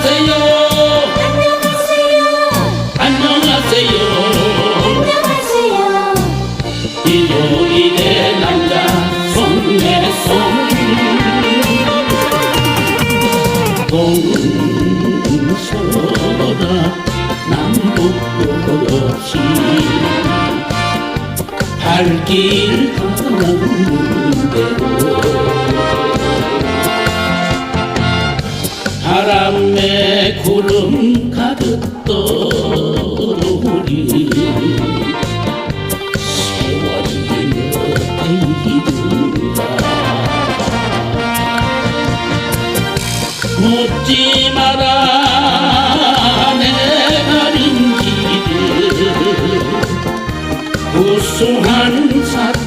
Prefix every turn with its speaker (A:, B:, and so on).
A: 안녕하세요
B: 안녕하세요.
A: 안녕하세요
B: 안녕하세요. 일요일의 남자 손내손 동서라 남북 없이 발길 가는대 바람에 구름 가득 떠오르리. 세월이 내이르라 묻지 마라 내 가린 길을 우수한 사랑